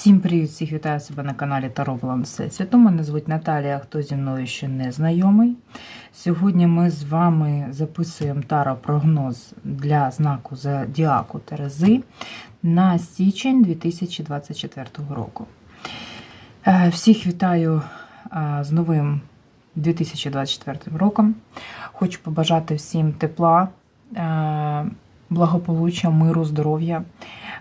Всім привіт! Всіх вітаю себе на каналі Таро Баланс Всесвіту. Мене звуть Наталія, хто зі мною ще не знайомий. Сьогодні ми з вами записуємо таро прогноз для знаку Зодіаку Терези на січень 2024 року. Е, Всіх вітаю е, з новим 2024 роком. Хочу побажати всім тепла, е, благополуччя, миру, здоров'я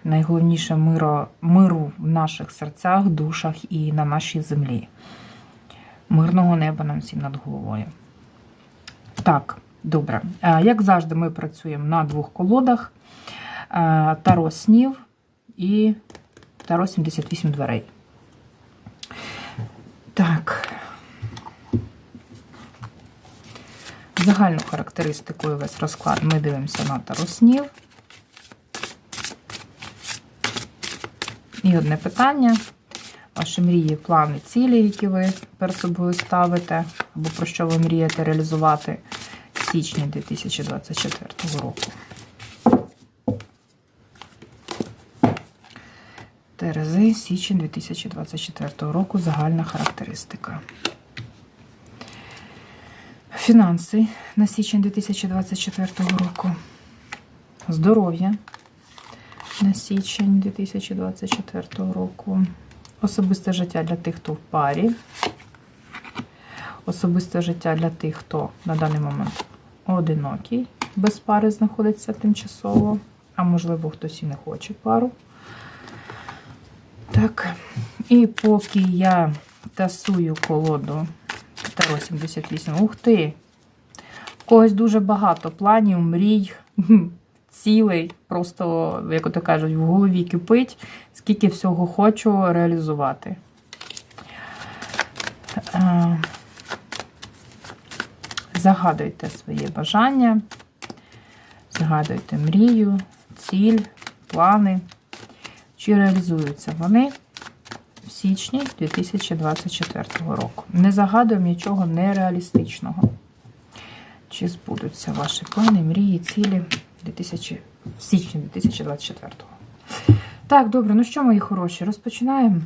найголовніше миру, миру в наших серцях, душах і на нашій землі. Мирного неба нам всім над головою. Так, добре. Е, Як завжди, ми працюємо на двох колодах: Е, Таро снів і Таро 78 дверей. Так. Загальну і весь розклад ми дивимося на Таро снів. І одне питання. Ваші мрії, плани, цілі, які ви перед собою ставите, або про що ви мрієте реалізувати в січні 2024 року. Терези, січень 2024 року. Загальна характеристика. Фінанси на січень 2024 року. Здоров'я на січень 2024 року. Особисте життя для тих, хто в парі. Особисте життя для тих, хто на даний момент одинокий, без пари знаходиться тимчасово, а можливо, хтось і не хоче пару. Так. І поки я тасую колоду Таро 78, ух ти! Когось дуже багато планів, мрій цілий, просто, як то кажуть, в голові кипить, скільки всього хочу реалізувати. Е, Загадуйте своє бажання, згадуйте мрію, ціль, плани. Чи реалізуються вони в січні 2024 року? Не загадуємо нічого нереалістичного. Чи збудуться ваші плани, мрії, цілі 2000, в січні 2024 Так, добре, ну що, мої хороші, розпочинаємо.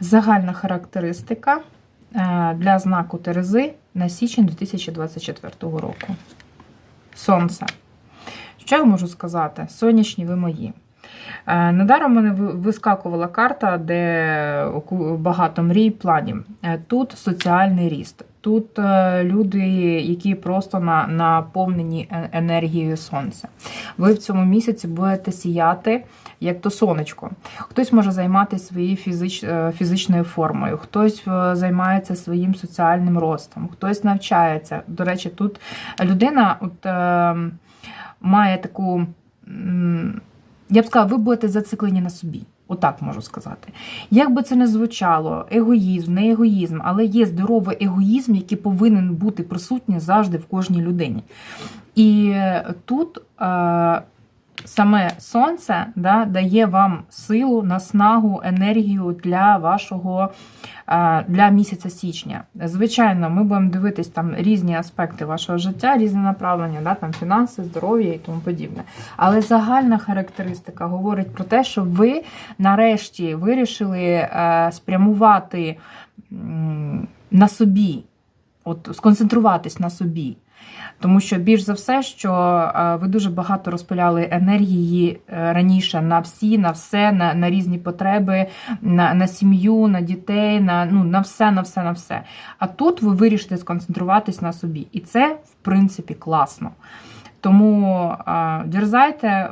Загальна характеристика е, для знаку Терези на січень 2024 року. Сонце. Що я можу сказати? Сонячні ви мої. Е, Недаром мене вискакувала карта, де багато мрій, планів. Е, Тут соціальний ріст. Тут е, люди, які просто на, наповнені енергією сонця. Ви в цьому місяці будете сіяти як то сонечко. Хтось може займатися своєю фізич, фізичною формою, хтось займається своїм соціальним ростом, хтось навчається. До речі, тут людина от, е, має таку. Я б сказала, ви будете зациклені на собі. Отак можу сказати. Як би це не звучало, егоїзм, не егоїзм, але є здоровий егоїзм, який повинен бути присутній завжди в кожній людині. І тут е, саме сонце да, дає вам силу, наснагу, енергію для вашого для місяця січня. Звичайно, ми будемо дивитись там різні аспекти вашого життя, різні направлення, да, там фінанси, здоров'я і тому подібне. Але загальна характеристика говорить про те, що ви нарешті вирішили е, спрямувати на собі, от сконцентруватись на собі. Тому що більш за все, що е, ви дуже багато розпиляли енергії е, раніше на всі, на все, на, на різні потреби, на, на сім'ю, на дітей, на, ну, на все, на все, на все. А тут ви вирішите сконцентруватись на собі. І це, в принципі, класно. Тому е, дерзайте,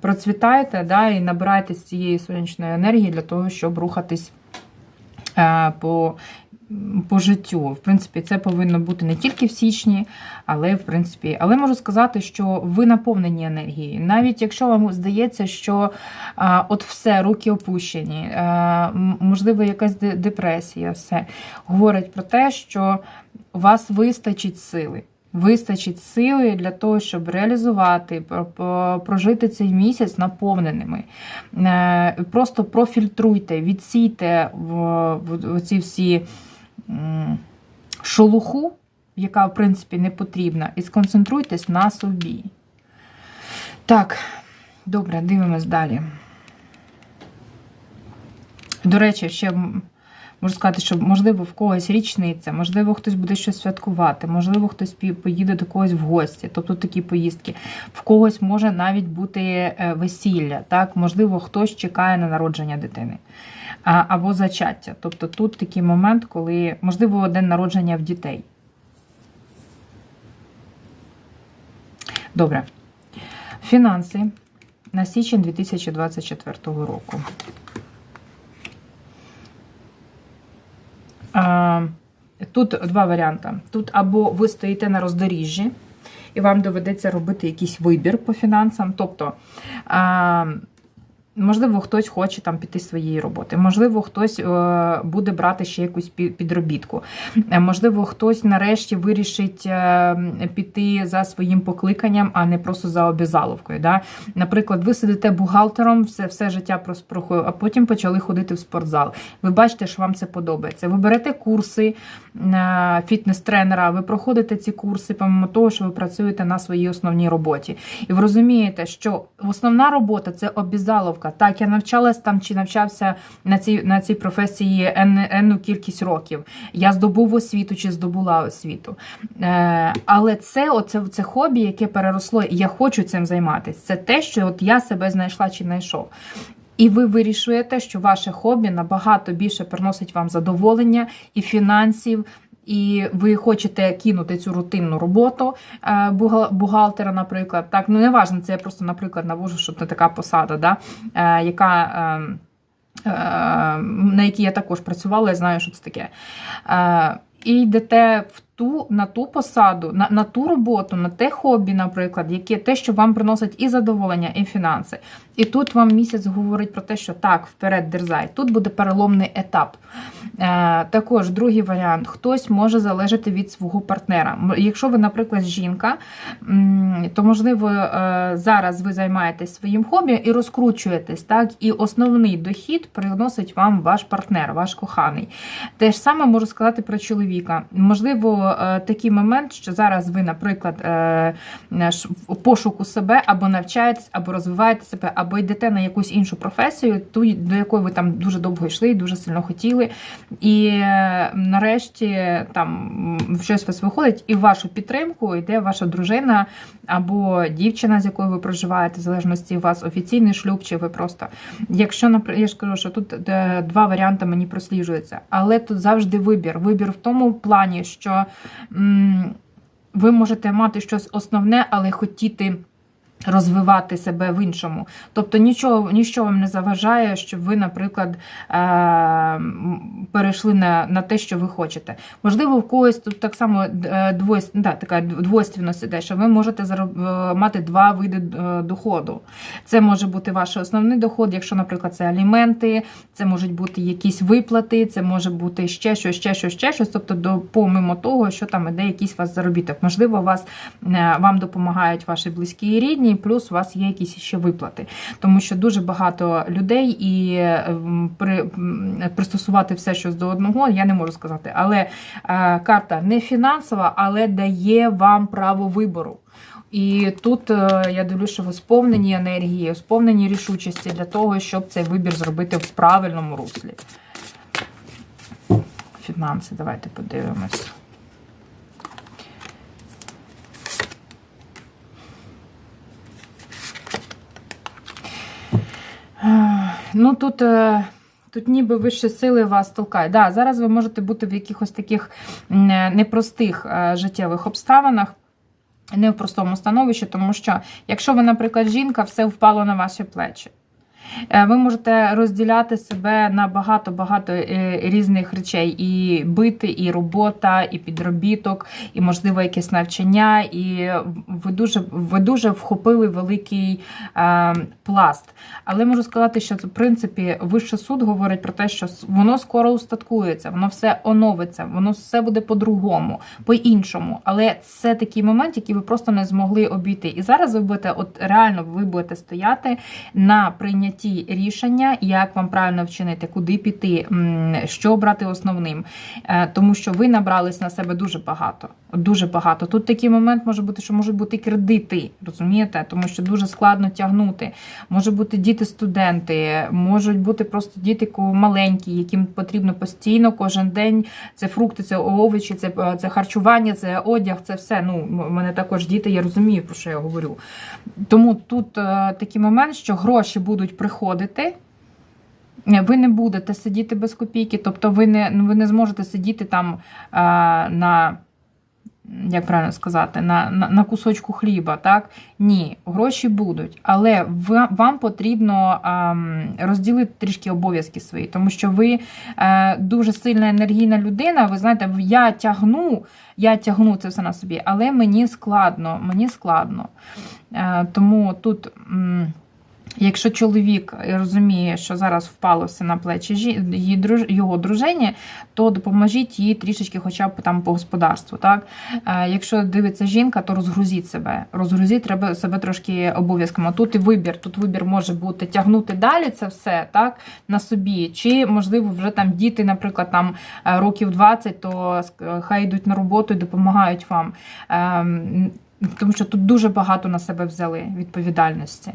процвітайте да, і набирайтесь цієї сонячної енергії для того, щоб рухатись по, по життю. В принципі, це повинно бути не тільки в січні, але в принципі, але можу сказати, що ви наповнені енергією. Навіть якщо вам здається, що а, от все, руки опущені, а, можливо, якась депресія, все говорить про те, що у вас вистачить сили. Вистачить сили для того, щоб реалізувати, про- про- прожити цей місяць наповненими. Е, Просто профільтруйте, відсійте в, ці всі шолуху, яка, в принципі, не потрібна, і сконцентруйтесь на собі. Так, добре, дивимось далі. До речі, ще можу сказати, що можливо в когось річниця, можливо, хтось буде щось святкувати, можливо, хтось поїде до когось в гості, тобто такі поїздки. В когось може навіть бути е, весілля, так, можливо, хтось чекає на народження дитини. Або зачаття. Тобто тут такий момент, коли, можливо, день народження в дітей. Добре. Фінанси на січень 2024 року. Тут два варіанти. Тут або ви стоїте на роздоріжжі, і вам доведеться робити якийсь вибір по фінансам. Тобто, можливо, хтось хоче там піти своєї роботи, можливо, хтось е, буде брати ще якусь підробітку. Е, Можливо, хтось нарешті вирішить е, піти за своїм покликанням, а не просто за обязаловкою. Да? Наприклад, ви сидите бухгалтером, все, все життя прос- проходило, а потім почали ходити в спортзал. Ви бачите, що вам це подобається. Ви берете курси фітнес-тренера, ви проходите ці курси, помимо того, що ви працюєте на своїй основній роботі. І ви розумієте, що основна робота це обізаловка. Так, я навчалась там чи навчався на цій, на цій професії ен- енну кількість років. Я здобув освіту чи здобула освіту. Е, але це, оце, це хобі, яке переросло, і я хочу цим займатися. Це те, що от я себе знайшла чи знайшов. І ви вирішуєте, що ваше хобі набагато більше приносить вам задоволення і фінансів. І ви хочете кинути цю рутинну роботу е, бухгалтера, наприклад. Так, ну не важно, це я просто, наприклад, навожу, що це така посада, да, е, яка. е, е, на якій я також працювала, я знаю, що це таке. І йдете в ту, на ту посаду, на, на ту роботу, на те хобі, наприклад, яке те, що вам приносить і задоволення, і фінанси. І тут вам місяць говорить про те, що так, вперед, дерзай. Тут буде переломний етап. Е, також другий варіант: хтось може залежати від свого партнера. Якщо ви, наприклад, жінка, то можливо е, зараз ви займаєтесь своїм хобі і розкручуєтесь, так, і основний дохід приносить вам ваш партнер, ваш коханий. Те ж саме можу сказати про чоловіка. Можливо, такий момент, що зараз ви, наприклад, е, в пошуку себе або навчаєтесь, або розвиваєте себе, або йдете на якусь іншу професію, ту, до якої ви там дуже довго йшли, дуже сильно хотіли. І е, нарешті там щось у вас виходить, і в вашу підтримку йде ваша дружина або дівчина, з якою ви проживаєте, в залежності у вас офіційний шлюб, чи ви просто. Якщо я ж кажу, що тут е, два варіанти мені просліджуються, але тут завжди вибір. Вибір в тому плані, що ви можете мати щось основне, але хотіти. Розвивати себе в іншому. Тобто нічого, нічого вам не заважає, щоб ви, наприклад, е, перейшли на, на те, що ви хочете. Можливо, в когось тут так само е, двойс- да, така двойственність іде, що ви можете е, мати два види е, доходу. Це може бути ваш основний доход, якщо, наприклад, це аліменти, це можуть бути якісь виплати, це може бути ще щось, ще щось, ще щось. Тобто, до помимо того, що там іде якийсь у вас заробіток. Можливо, вас вам допомагають ваші близькі і рідні, плюс у вас є якісь ще виплати. Тому що дуже багато людей і ем, при, пристосувати все щось до одного, я не можу сказати. Але е, карта не фінансова, але дає вам право вибору. І тут е, я дивлюся, що ви сповнені енергії, сповнені рішучості для того, щоб цей вибір зробити в правильному руслі. Фінанси, давайте подивимось. Ну тут, е, тут ніби вищі сили вас толкають. Да, зараз ви можете бути в якихось таких е, непростих е, життєвих обставинах. Не в простому становищі, тому що якщо ви, наприклад, жінка, все впало на ваші плечі. Е, Ви можете розділяти себе на багато-багато е, різних речей: і бити, і робота, і підробіток, і, можливо, якесь навчання. І ви дуже, ви дуже вхопили великий е, пласт. Але можу сказати, що в принципі вищий суд говорить про те, що воно скоро устаткується, воно все оновиться, воно все буде по-другому, по-іншому. Але це такий момент, який ви просто не змогли обійти. І зараз ви будете, от реально ви будете стояти на прийнятті прийняті рішення, як вам правильно вчинити, куди піти, що обрати основним. Е, Тому що ви набрались на себе дуже багато. Дуже багато. Тут такий момент може бути, що можуть бути кредити, розумієте? Тому що дуже складно тягнути. Може бути діти-студенти, можуть бути просто діти маленькі, яким потрібно постійно кожен день. Це фрукти, це овочі, це, е, це харчування, це одяг, це все. Ну, у мене також діти, я розумію, про що я говорю. Тому тут е, такий момент, що гроші будуть приходити. Е, Ви не будете сидіти без копійки, тобто ви не, ну, ви не зможете сидіти там е, на, як правильно сказати, на, на, на кусочку хліба. так? Ні, гроші будуть, але ви, вам потрібно ем, розділити трішки обов'язки свої, тому що ви е, дуже сильна енергійна людина. Ви знаєте, я тягну, я тягну це все на собі, але мені складно, мені складно. Е, тому тут. м, Якщо чоловік розуміє, що зараз впало все на плечі його дружині, то допоможіть їй трішечки, хоча б там по господарству. Так? Е, Якщо дивиться жінка, то розгрузіть себе. Розгрузіть треба себе трошки обов'язками. Тут і вибір. Тут вибір може бути тягнути далі це все так на собі, чи можливо вже там діти, наприклад, там е, років 20, то хай йдуть на роботу і допомагають вам. Ем, Тому що тут дуже багато на себе взяли відповідальності.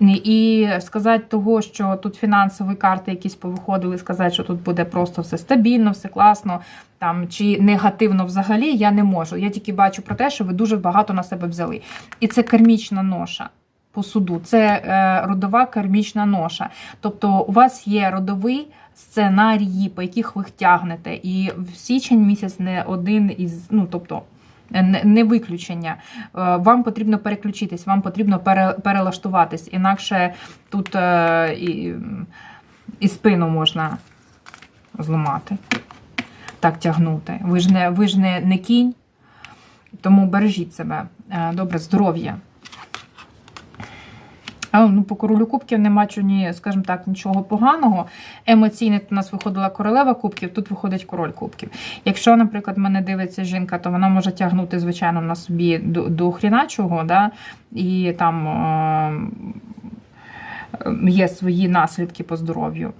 І сказати того, що тут фінансові карти якісь повиходили, сказати, що тут буде просто все стабільно, все класно, там чи негативно взагалі, я не можу. Я тільки бачу про те, що ви дуже багато на себе взяли. І це кармічна ноша. По суду, це е, родова кармічна ноша. Тобто у вас є родовий сценарії, по яких ви тягнете. І в січень місяць не один із, ну тобто не виключення. Е, Вам потрібно переключитись, вам потрібно перелаштуватись. Інакше тут е, і, і спину можна зламати, так тягнути. Ви ж не, ви ж не, не кінь, тому бережіть себе. Е, Добре, здоров'я. Ну, по королю кубків не бачу ні, скажімо так, нічого поганого. Емоційно у нас виходила королева кубків, тут виходить король кубків. Якщо, наприклад, мене дивиться жінка, то вона може тягнути, звичайно, на собі до, до хріначого, да? і там е, є свої наслідки по здоров'ю.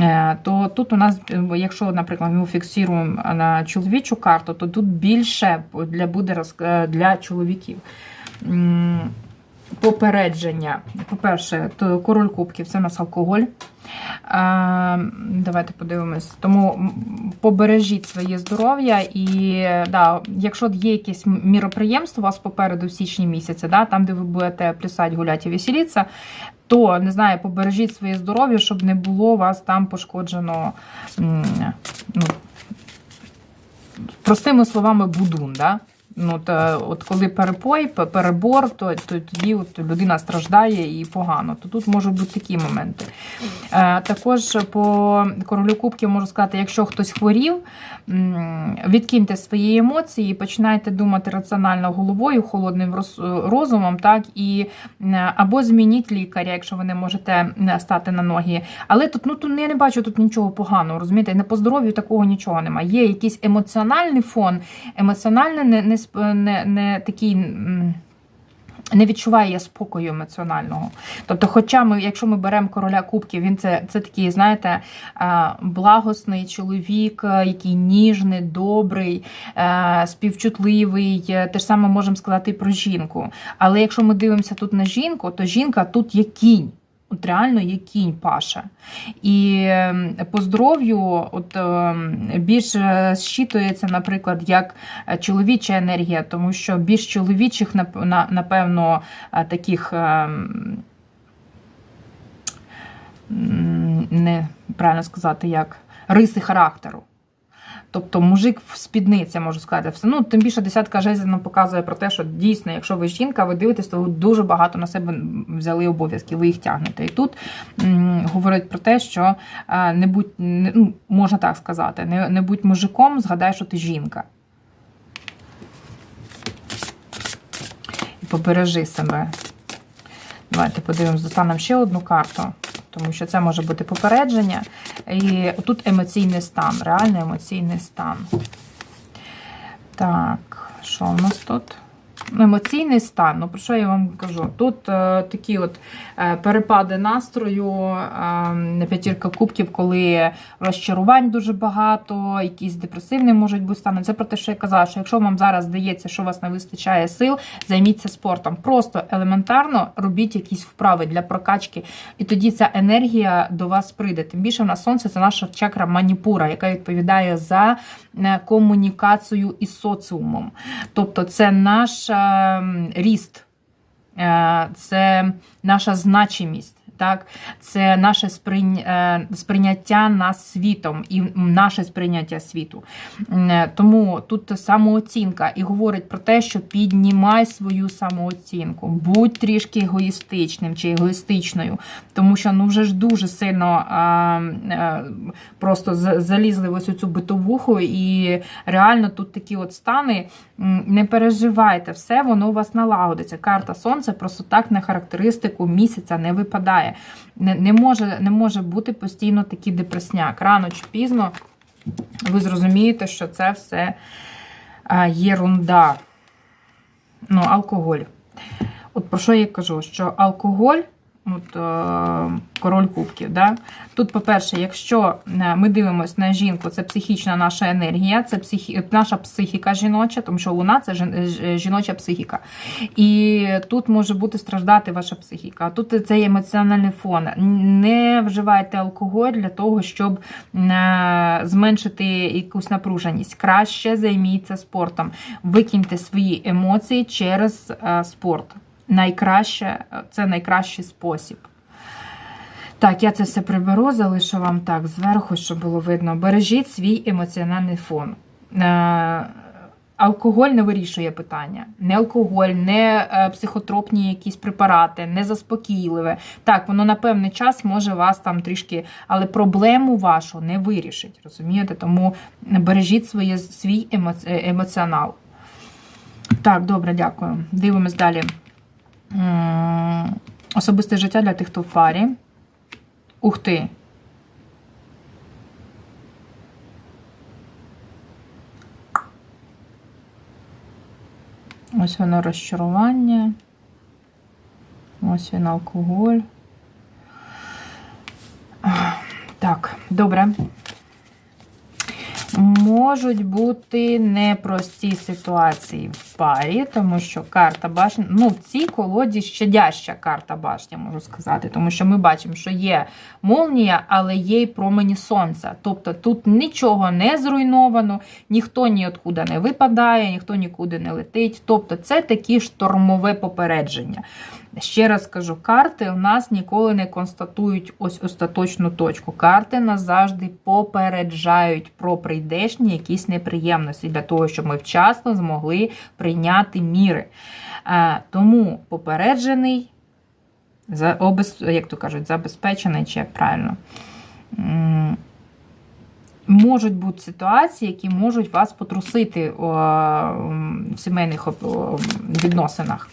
Е, То тут у нас, якщо, наприклад, ми фіксуємо на чоловічу карту, то тут більше для буде для чоловіків. Попередження. По-перше, король кубків це у нас алкоголь. Давайте подивимось. Тому побережіть своє здоров'я. І да, якщо є якесь міроприємство у вас попереду в січні місяці, да, там, де ви будете плясати, гуляти і веселитися, то не знаю, побережіть своє здоров'я, щоб не було вас там пошкоджено. Ну, простими словами, будун. Да? Ну, та, от коли перепой, перебор, то, то тоді от людина страждає і погано. То тут можуть бути такі моменти. Е, також по королю кубків можу сказати, якщо хтось хворів, відкиньте свої емоції, і починайте думати раціонально головою, холодним розумом, так і е, або змініть лікаря, якщо ви не можете е, стати на ноги. Але тут ну тут я не бачу тут нічого поганого. Розумієте, не по здоров'ю такого нічого немає. Є якийсь емоціональний фон, емоціональний не, не, не, не такий. Не відчуває я спокою емоціонального. Тобто, хоча ми, якщо ми беремо короля кубків, він це, це такий, знаєте, е, благосний чоловік, е, який ніжний, добрий, е, співчутливий. Е, Те ж саме можемо сказати про жінку. Але якщо ми дивимося тут на жінку, то жінка тут є кінь. От реально є кінь Паша. І ем, по здоров'ю от, ем, більш е, зчитується, наприклад, як е, чоловіча енергія, тому що більш чоловічих, напевно, е, таких ем, не правильно сказати, як риси характеру. Тобто мужик в спідниці, можу сказати, все. Ну, тим більше десятка жезлів нам показує про те, що дійсно, якщо ви жінка, ви дивитесь, то ви дуже багато на себе взяли обов'язки, ви їх тягнете. І тут говорить про те, що е, не будь, ну, можна так сказати, не, не будь мужиком, згадай, що ти жінка. І побережи себе. Давайте подивимось, достанемо ще одну карту, тому що це може бути попередження. І тут емоційний стан, реальний емоційний стан. Так, що у нас тут? Емоційний стан, ну про що я вам кажу? Тут е, такі от е, перепади настрою, е, п'ятірка кубків, коли розчарувань дуже багато, якісь депресивні можуть бути стани. Це про те, що я казала, що якщо вам зараз здається, що у вас не вистачає сил, займіться спортом. Просто елементарно робіть якісь вправи для прокачки, і тоді ця енергія до вас прийде. Тим більше в нас сонце це наша чакра маніпура, яка відповідає за комунікацію із соціумом. Тобто, це наш е, ріст, е, це наша значимість. Так, це наше е, сприйняття нас світом і наше сприйняття світу. Е, Тому тут самооцінка і говорить про те, що піднімай свою самооцінку, будь трішки егоїстичним чи егоїстичною, тому що ну вже ж дуже сильно а, а, просто залізли в ось цю битовуху, і реально тут такі от стани. Не переживайте, все воно у вас налагодиться. Карта сонця просто так на характеристику місяця не випадає. Не, не, може, не може бути постійно такий депресняк. Рано чи пізно ви зрозумієте, що це все єрунда. Ну, алкоголь. От про що я кажу? Що алкоголь, от е, король кубків, да? тут, по-перше, якщо е, ми дивимося на жінку, це психічна наша енергія, це психі... наша психіка жіноча, тому що луна це жін- жіноча психіка. І тут може бути страждати ваша психіка. Тут цей емоціональний фон. Не вживайте алкоголь для того, щоб е, зменшити якусь напруженість. Краще займіться спортом. Викиньте свої емоції через е, спорт. Найкраще, це найкращий спосіб. Так, я це все приберу, залишу вам так зверху, щоб було видно. Бережіть свій емоціональний фон. Е, Алкоголь не вирішує питання. Не алкоголь, не е, психотропні якісь препарати, не заспокійливе. Так, воно на певний час може вас там трішки, але проблему вашу не вирішить. Розумієте? Тому бережіть своє, свій емоці- е, емоціонал. Так, добре, дякую. Дивимось далі. Особисте життя для тих, хто в парі. Ух ти. Ось воно розчарування. Ось він алкоголь. Так, добре. Можуть бути непрості ситуації в парі, тому що карта башня, ну, в цій колоді щадяща карта башня, можу сказати, тому що ми бачимо, що є молнія, але є й промені сонця. Тобто тут нічого не зруйновано, ніхто ніоткуди не випадає, ніхто нікуди не летить. Тобто це такі штормове попередження. Ще раз кажу, карти у нас ніколи не констатують ось остаточну точку. Карти нас завжди попереджають про прийдешні якісь неприємності для того, щоб ми вчасно змогли прийняти міри. Е, Тому попереджений, як то кажуть, забезпечений, чи правильно. Можуть бути ситуації, які можуть вас потрусити в сімейних відносинах.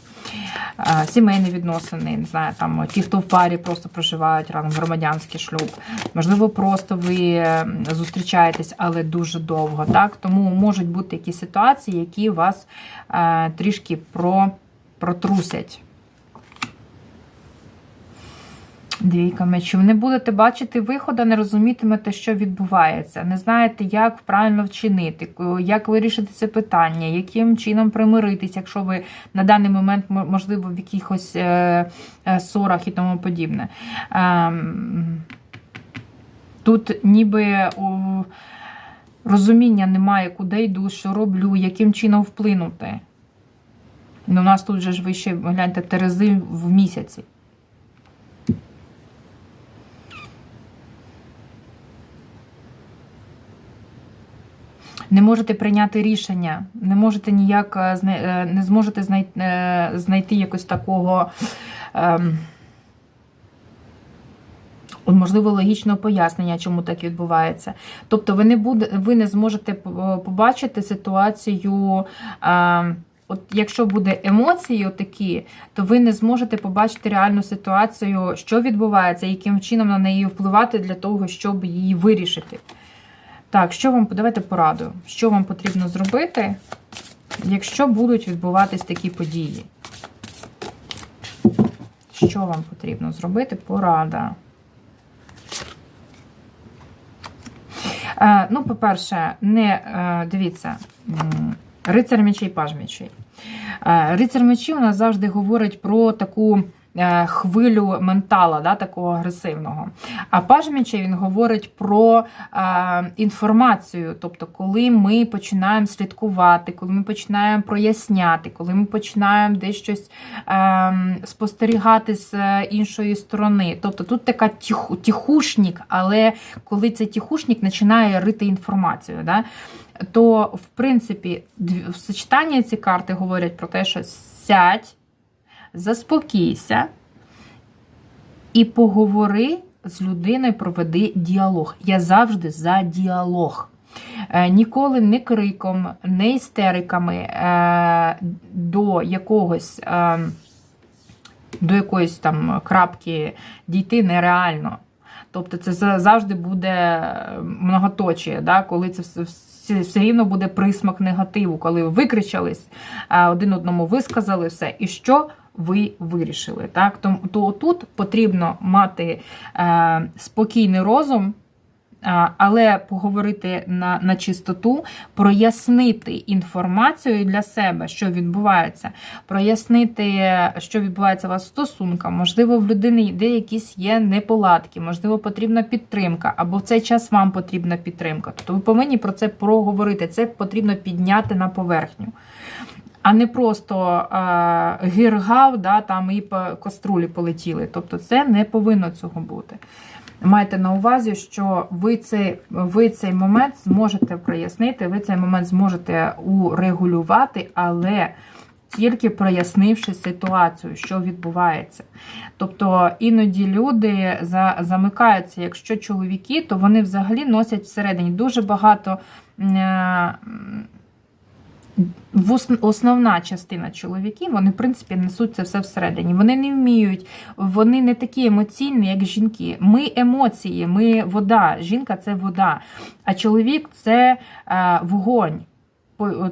Сімейні відносини, не знаю, там ті, хто в парі просто проживають разом громадянський шлюб. Можливо, просто ви зустрічаєтесь, але дуже довго. Так? Тому можуть бути якісь ситуації, які вас е, трішки про, протрусять. Двійка мечів. Не будете бачити виходу, не розумітимете, що відбувається. Не знаєте, як правильно вчинити, як вирішити це питання, яким чином примиритись, якщо ви на даний момент, можливо, в якихось е, е, ссорах і тому подібне. Ем, тут ніби розуміння немає, куди йду, що роблю, яким чином вплинути. Ну, у нас тут же ж вище, гляньте, терези в місяці. Не можете прийняти рішення, не можете ніяк е, е, не зможете знайти, знайти якось такого. ем, Можливо, логічного пояснення, чому так відбувається. Тобто, ви не буде, ви не зможете побачити ситуацію. ем, От якщо буде емоції такі, то ви не зможете побачити реальну ситуацію, що відбувається, яким чином на неї впливати для того, щоб її вирішити. Так, що вам давайте пораду. Що вам потрібно зробити Якщо будуть відбуватись такі події, що вам потрібно зробити? Порада. Е, ну, по-перше, не е, дивіться, рицар мечей, паж мечей. Е, Рицар мечів у нас завжди говорить про таку хвилю ментала, да, такого агресивного. А паж він говорить про е, інформацію. Тобто, коли ми починаємо слідкувати, коли ми починаємо проясняти, коли ми починаємо десь щось е, спостерігати з е, іншої сторони. Тобто тут така тиху, тихушник, але коли цей тихушник починає рити інформацію. Да, то, в принципі, в сочетанні ці карти говорять про те, що сядь, заспокійся і поговори з людиною, проведи діалог. Я завжди за діалог. Е, Ніколи не криком, не істериками е, до якогось. е, До якоїсь там крапки дійти нереально. Тобто це завжди буде многоточие, да? коли це все, рівно буде присмак негативу, коли ви викричались, один одному висказали все, і що ви вирішили. Так? Тому то тут потрібно мати е, спокійний розум. а, Але поговорити на, на чистоту, прояснити інформацію для себе, що відбувається, прояснити, що відбувається у вас в стосунках, можливо, в людини де якісь є неполадки, можливо, потрібна підтримка, або в цей час вам потрібна підтримка. Тобто ви повинні про це проговорити. Це потрібно підняти на поверхню. А не просто е, гіргав, да, там і по каструлі полетіли. Тобто це не повинно цього бути. Майте на увазі, що ви цей, ви цей момент зможете прояснити, ви цей момент зможете урегулювати, але тільки прояснивши ситуацію, що відбувається. Тобто іноді люди за, замикаються, якщо чоловіки, то вони взагалі носять всередині дуже багато. е, основна частина чоловіків, вони, в принципі, несуть це все всередині. Вони не вміють, вони не такі емоційні, як жінки. Ми емоції, ми вода. Жінка це вода, а чоловік це е, вогонь.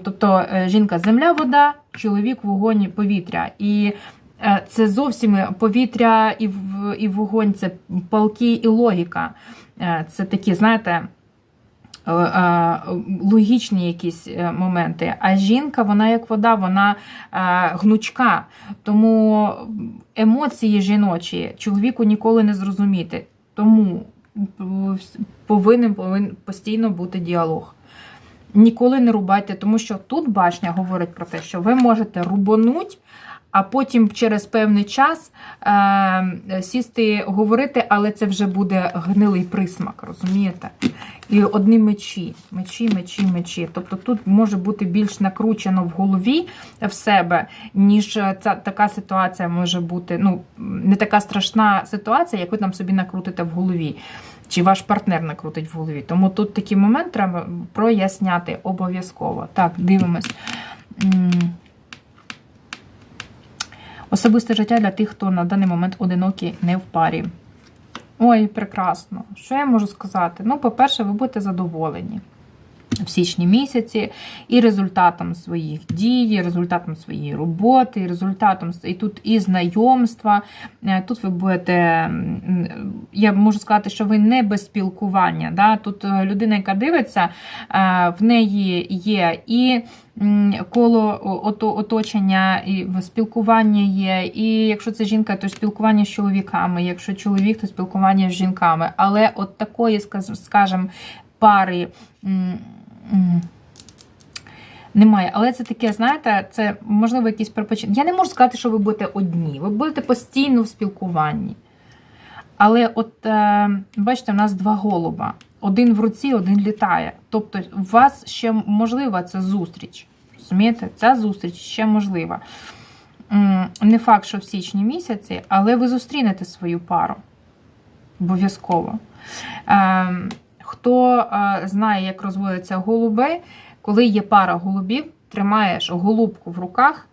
Тобто е, жінка земля, вода, чоловік вогонь, повітря. І е, це зовсім повітря і, вогонь, це палки і логіка. Це такі, знаєте. Е, е, Логічні якісь е, моменти. А жінка, вона як вода, вона гнучка. Тому емоції жіночі чоловіку ніколи не зрозуміти. Тому повинен, повинен постійно бути діалог. Ніколи не рубайте, тому що тут башня говорить про те, що ви можете рубануть, а потім через певний час е, сісти говорити, але це вже буде гнилий присмак, розумієте? І одні мечі, мечі, мечі, мечі. Тобто тут може бути більш накручено в голові в себе, ніж ця така ситуація може бути. Ну, не така страшна ситуація, як ви там собі накрутите в голові. Чи ваш партнер накрутить в голові. Тому тут такий момент треба проясняти обов'язково. Так, дивимось. Особисте життя для тих, хто на даний момент одинокі не в парі. Ой, прекрасно. Що я можу сказати? Ну, по-перше, ви будете задоволені в січні місяці і результатом своїх дій, і результатом своєї роботи, і результатом і тут і знайомства. Е, Тут ви будете, я можу сказати, що ви не без спілкування. Да? Тут е, людина, яка дивиться, е, в неї є і коло ото- оточення, і спілкування є. І якщо це жінка, то спілкування з чоловіками. Якщо чоловік, то спілкування з жінками. Але от такої, скажімо, пари. Немає, але це таке, знаєте, це можливо якісь перепочинки. Я не можу сказати, що ви будете одні. Ви будете постійно в спілкуванні. Але от е, бачите, в нас два голуба. Один в руці, один літає. Тобто, у вас ще можлива ця зустріч. Розумієте? Ця зустріч ще можлива. Не факт, що в січні місяці, але ви зустрінете свою пару. Обов'язково. Хто е, знає, як розводяться голуби, коли є пара голубів, тримаєш голубку в руках,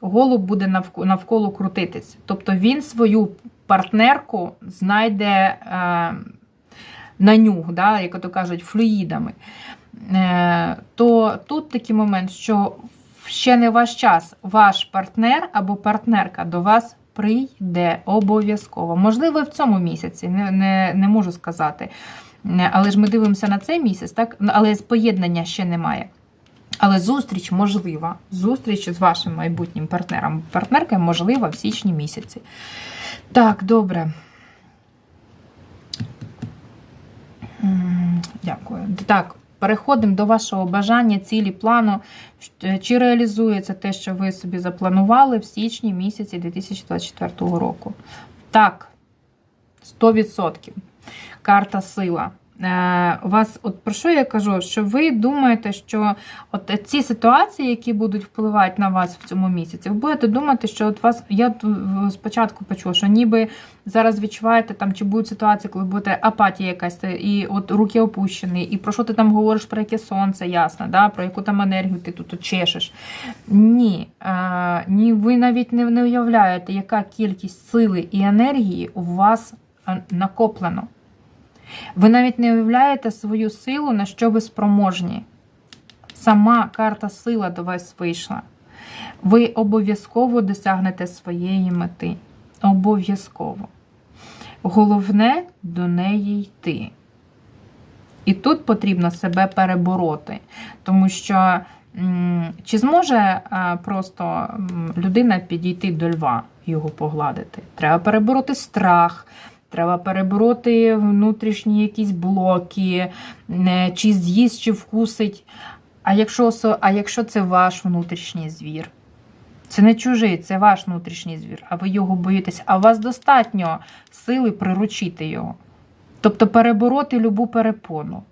голуб буде навк- навколо крутитись. Тобто він свою партнерку знайде е, на нюх, да, як то кажуть, флюїдами. Е, то тут такий момент, що ще не ваш час, ваш партнер або партнерка до вас прийде обов'язково. Можливо, в цьому місяці, не, не, не можу сказати. Не, Але ж ми дивимося на цей місяць, так? але поєднання ще немає. Але зустріч можлива. Зустріч з вашим майбутнім партнером, партнеркою можлива в січні місяці. Так, добре. Дякую. Так, переходимо до вашого бажання, цілі, плану. Чи реалізується те, що ви собі запланували в січні місяці 2024 року? Так, 100%. Карта сила. Е, у вас, от про що я кажу? Що ви думаєте, що от ці ситуації, які будуть впливати на вас в цьому місяці, ви будете думати, що от вас, я спочатку почула, що ніби зараз відчуваєте там, чи будуть ситуації, коли буде апатія якась, і от руки опущені, і про що ти там говориш, про яке сонце, ясно, да? про яку там енергію ти тут чешеш. Ні, е, ні, ви навіть не, не уявляєте, яка кількість сили і енергії у вас е, накоплено. Ви навіть не уявляєте свою силу, на що ви спроможні. Сама карта сила до вас вийшла. Ви обов'язково досягнете своєї мети. Обов'язково. Головне до неї йти. І тут потрібно себе перебороти, тому що чи зможе просто людина підійти до льва, його погладити? Треба перебороти страх, треба перебороти внутрішні якісь блоки, чи з'їсть, чи вкусить. А якщо, а якщо це ваш внутрішній звір? Це не чужий, це ваш внутрішній звір, а ви його боїтесь, а у вас достатньо сили приручити його. Тобто перебороти любу перепону.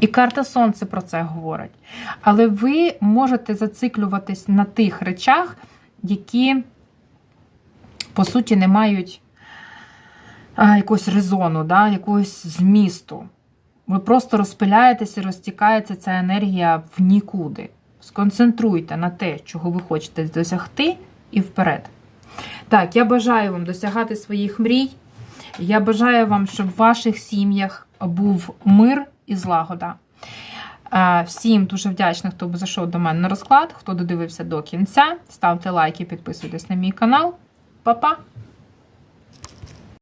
І карта Сонце про це говорить. Але ви можете зациклюватись на тих речах, які, по суті, не мають якогось резону, да, якогось змісту. Ви просто розпиляєтесь і розтікається ця енергія в нікуди. Сконцентруйте на те, чого ви хочете досягти, і вперед. Так, я бажаю вам досягати своїх мрій. Я бажаю вам, щоб в ваших сім'ях був мир і злагода. Всім дуже вдячна, хто зайшов до мене на розклад, хто додивився до кінця. Ставте лайки, підписуйтесь на мій канал. Па-па!